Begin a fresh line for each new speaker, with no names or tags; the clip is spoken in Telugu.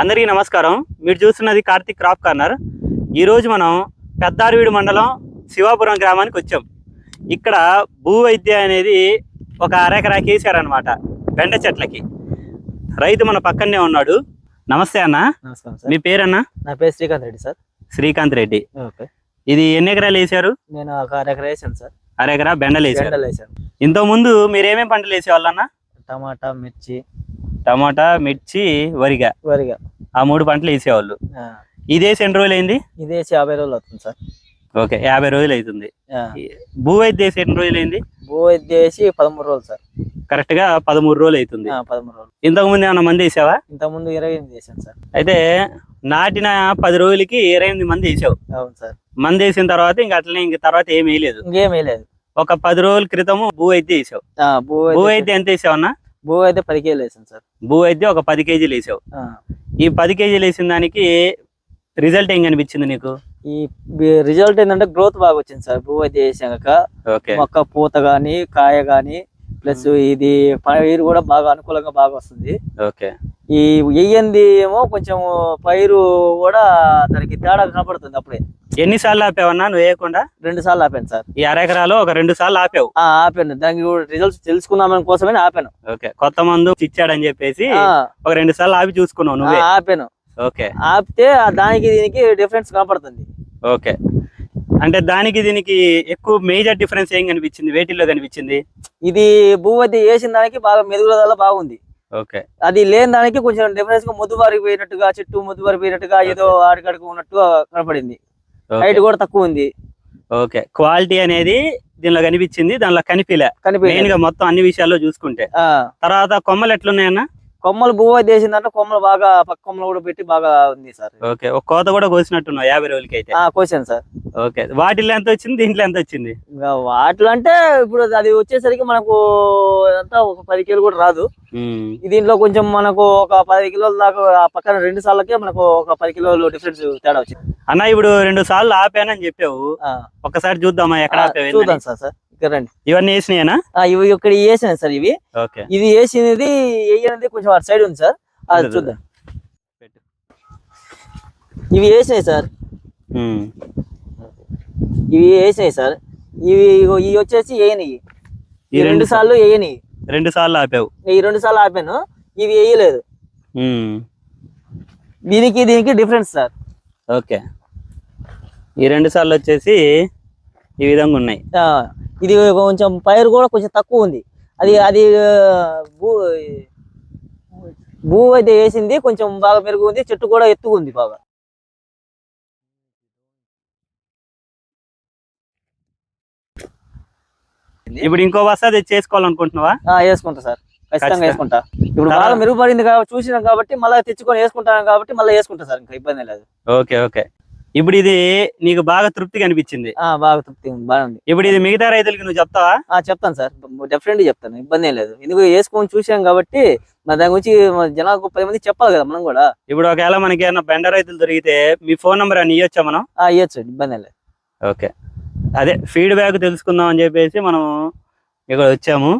అందరికీ నమస్కారం. మీరు చూస్తున్నది కార్తిక్ క్రాప్ కార్నర్. ఈరోజు మనం పెద్దారవీడు మండలం శివాపురం గ్రామానికి వచ్చాం. ఇక్కడ భూ వైద్య అనేది ఒక అరెకరాకి వేసారనమాట బెండ చెట్లకి. రైతు మన పక్కనే ఉన్నాడు. నమస్తే అన్న.
నమస్కారం సార్.
మీ పేరన్న?
నా పేరు శ్రీకాంత్ రెడ్డి సార్.
శ్రీకాంత్ రెడ్డి.
ఓకే.
ఇది ఎన్ని ఎకరాలు వేసారు
నేను ఒక ఎకరా వేసాను సార్.
అరెకరా బెండలు
వేసాను
ఇంతకు ముందు మీరు ఏమేమి పంటలు వేసేవాళ్ళన్న
టమాటా మిర్చి
టమాటా మిర్చి వరిగా.
వరిగా.
ఆ మూడు పంటలు వేసేవాళ్ళు. ఇదేసి ఎన్ని రోజులు అయింది?
ఇదేసి యాభై రోజులు అవుతుంది సార్.
ఓకే యాభై రోజులు అవుతుంది. భూ వైద్య వేసి ఎన్ని రోజులు అయింది?
భూ వైద్య వేసి పదమూడు రోజులు సార్.
కరెక్ట్గా పదమూడు రోజులు అవుతుంది.
పదమూడు రోజులు.
ఇంతకు ముందు ఏమైనా మంది వేసావా?
ఇంతకుముందు ఇరవై ఎనిమిది వేసాను సార్.
అయితే నాటిన పది రోజులకి ఇరవై ఎనిమిది మంది వేసావు.
అవును సార్.
మంది వేసిన తర్వాత ఇంకా అట్లనే ఇంక తర్వాత ఏం వేయలేదు.
ఇంకేం వేయలేదు.
ఒక పది రోజుల క్రితము భూ వైద్య వేసావు.
భూ వైద్య
ఎంత వేసావన్నా
భూ వైద్య పది కేజీలు వేసాను సార్.
భూ వైద్య ఒక పది కేజీలు వేసావు. ఈ పది కేజీలు వేసిన దానికి రిజల్ట్ ఏం కనిపించింది నీకు?
ఈ రిజల్ట్ ఏంటంటే గ్రోత్ బాగా వచ్చింది సార్. భూ వైద్య వేసాక
ఓకే.
మొక్క పూత గాని కాయ గాని ప్లస్ ఇది పైరు కూడా బాగా అనుకూలంగా బాగా వస్తుంది.
ఓకే.
ఈ వెయ్యింది ఏమో కొంచెం పైరు కూడా దానికి తేడా కనపడుతుంది అప్పుడే.
ఎన్నిసార్లు ఆపావన్నా నువ్వు వేయకుండా?
రెండు సార్లు ఆపాను సార్.
ఈ అరెకరాలో ఒక రెండు సార్లు ఆపావు.
ఆ, ఆపాను. దానికి రిజల్ట్స్ తెలుసుకుందామని కోసమే ఆపాను.
ఓకే. కొత్త మందు ఇచ్చాడని చెప్పేసి
ఆ,
ఒక రెండు సార్లు ఆపి చూసుకున్నావు
ఆ,
నువ్వే
ఆపాను.
ఓకే.
ఆపితే ఆ దానికి దీనికి డిఫరెన్స్ కనపడుతుంది.
ఓకే. అంటే దానికి దీనికి ఎక్కువ మేజర్ డిఫరెన్స్ ఏం కనిపించింది? వేటిల్లో కనిపించింది?
ఇది భూవతి వేసిన దానికి బాగా మెరుగుదల బాగుంది.
ఓకే.
అది లేని దానికి కొంచెం డిఫరెన్స్గా ముద్దు పోయినట్టుగా చెట్టు ముద్దు పోయినట్టుగా ఏదో ఆడికడుకు ఉన్నట్టుగా కనపడింది. హైట్ కూడా తక్కువ ఉంది.
ఓకే క్వాలిటీ అనేది దీనిలో కనిపించింది. దానిలో కనిపిలే మెయిన్గా మొత్తం అన్ని విషయాల్లో చూసుకుంటే. తర్వాత కొమ్మలు ఎట్లున్నాయన్న?
కొమ్మలు భూవతి వేసిందంటే కొమ్మలు బాగా పక్క కొమ్మలు కూడా పెట్టి బాగా ఉంది సార్.
ఓకే ఒక కోత కూడా కోసినట్టున్నావు యాభై రోజులకి అయితే?
కోసాను సార్.
ఓకే వాటిల్లో ఎంత వచ్చింది? దీంట్లో ఎంత వచ్చింది?
వాటిలో అంటే ఇప్పుడు అది వచ్చేసరికి మనకు అంతా ఒక పది కిలో కూడా రాదు. దీంట్లో కొంచెం మనకు ఒక పది కిలోల దాకా పక్కన రెండు సార్లకే మనకు ఒక పది కిలోలు డిఫరెన్స్ తేడా వచ్చింది.
అన్న ఇప్పుడు రెండు సార్లు ఆపానని చెప్పావు. ఒకసారి చూద్దామా ఎక్కడ
చూద్దాం? Sir sir. ఇక్కడ రండి.
ఇవన్నీ వేసినాయనా?
ఇవి ఇక్కడ వేసినాయి సార్ ఇవి.
ఓకే.
ఇది వేసినది వేయనిది కొంచెం అటు సైడ్ ఉంది సార్. అది చూద్దాం. ఇవి వేసినాయి సార్. ఇవి వేసినాయి సార్. ఇవి ఇవి వచ్చేసి వేయనివి
ఈ
రెండు సార్లు వేయనివి
రెండు సార్లు ఆపావు.
ఈ రెండు సార్లు ఆపాను. ఇవి వేయలేదు. దీనికి దీనికి డిఫరెన్స్ సార్.
ఓకే. ఈ రెండు సార్లు వచ్చేసి ఈ విధంగా ఉన్నాయి.
ఇది కొంచెం పైరు కూడా కొంచెం తక్కువ ఉంది. అది అది భూ భూ అయితే వేసింది కొంచెం బాగా మెరుగు ఉంది చెట్టు కూడా ఎత్తుగా ఉంది బాగా.
ఇప్పుడు ఇంకో బస్తా చేసుకోవాలనుకుంటున్నావా?
వేసుకుంటా సార్. ఖచ్చితంగా. వేసుకుంటా. ఇప్పుడు బాగా మెరుగుపడింది కాబట్టి చూసినాం కాబట్టి మళ్ళీ తెచ్చుకొని వేసుకుంటాను కాబట్టి మళ్ళీ వేసుకుంటా సార్ ఇంకా ఇబ్బంది లేదు.
Okay okay. ఇప్పుడు ఇది నీకు బాగా తృప్తి కనిపించింది
ఆ, బాగా తృప్తి ఉంది బాగుంది
ఇప్పుడు ఇది మిగతా రైతులకి నువ్వు చెప్తావా?
ఆ చెప్తాను సార్. డెఫినెట్ చెప్తాను ఇబ్బంది లేదు. ఎందుకు వేసుకొని చూసాం కాబట్టి మన దాని గురించి జనాలకు పది మంది చెప్పాలి కదా మనం కూడా.
ఇప్పుడు ఒకవేళ మనకి ఏమైనా బెండ రైతులు దొరికితే మీ ఫోన్ నెంబర్ అని ఇవ్వచ్చా మనం?
ఆ ఇవ్వచ్చు ఇబ్బంది లేదు.
ఓకే. అదే ఫీడ్బ్యాక్ తెలుసుకుందాం అని చెప్పేసి మనం ఇక్కడ వచ్చాము.